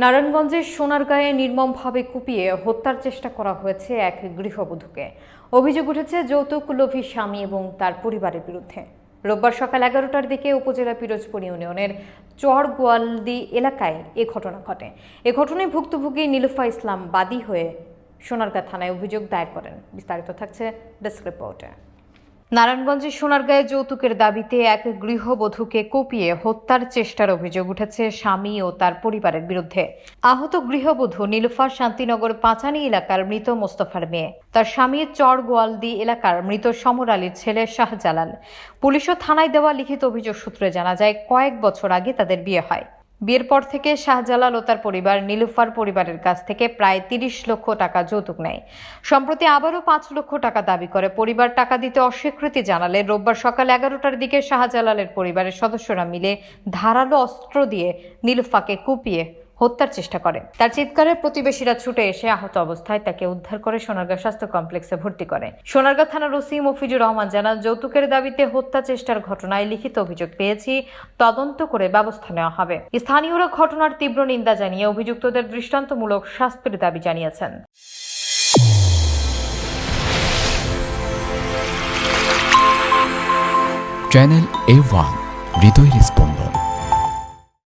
নারায়ণগঞ্জের সোনারগাঁয়ে নির্মমভাবে কুপিয়ে হত্যার চেষ্টা করা হয়েছে এক গৃহবধূকে। অভিযোগ উঠেছে, যৌতুক, লোভী স্বামী এবং তার পরিবারের বিরুদ্ধে। রোববার সকাল এগারোটার দিকে উপজেলা পিরোজপুর ইউনিয়নের চর গোয়ালদি এলাকায় এ ঘটনা ঘটে। এ ঘটনায় ভুক্তভোগী নীলুফা ইসলাম বাদী হয়ে সোনারগাঁ থানায় অভিযোগ দায়ের করেন। বিস্তারিত থাকছে ডেস্ক রিপোর্টে। নারায়ণগঞ্জের সোনারগাঁয়ে যৌতুকের দাবিতে এক গৃহবধূকে কুপিয়ে হত্যার চেষ্টার অভিযোগ উঠেছে স্বামী ও তার পরিবারের বিরুদ্ধে। আহত গৃহবধূ নীলুফার শান্তিনগর পাঁচানি এলাকার মৃত মোস্তফার মেয়ে। তার স্বামী চর গোয়ালদি এলাকার মৃত সমর আলীর ছেলে শাহজালাল। পুলিশ ও থানায় দেওয়া লিখিত অভিযোগ সূত্রে জানা যায়, কয়েক বছর আগে তাদের বিয়ে হয়। বিয়ের পর থেকে শাহজালাল ও তার পরিবার, নীলুফার পরিবারের কাছ থেকে প্রায় তিরিশ লক্ষ টাকা যৌতুক নেয়। সম্প্রতি আবারও পাঁচ লক্ষ টাকা দাবি করে। পরিবার টাকা দিতে অস্বীকৃতি জানালে রোববার সকাল এগারোটার দিকে শাহজালালের পরিবারের সদস্যরা মিলে ধারালো অস্ত্র দিয়ে নীলুফাকে কুপিয়ে হত্যার চেষ্টা করে। তার চিৎকারে প্রতিবেশীরা ছুটে এসে আহত অবস্থায় তাকে উদ্ধার করে সোনারগাঁ স্বাস্থ্য কমপ্লেক্সে ভর্তি করে। সোনারগাঁ থানার ওসি মফিজুর রহমান জানান, যৌতুকের দাবিতে হত্যা চেষ্টার ঘটনায় লিখিত অভিযোগ পেয়েছি, তদন্ত করে ব্যবস্থা নেওয়া হবে। স্থানীয়রা ঘটনার তীব্র নিন্দা জানিয়ে অভিযুক্তদের দৃষ্টান্তমূলক শাস্তির দাবি জানিয়েছেন। চ্যানেল এ ওয়ান হৃদয়ের স্পন্দন।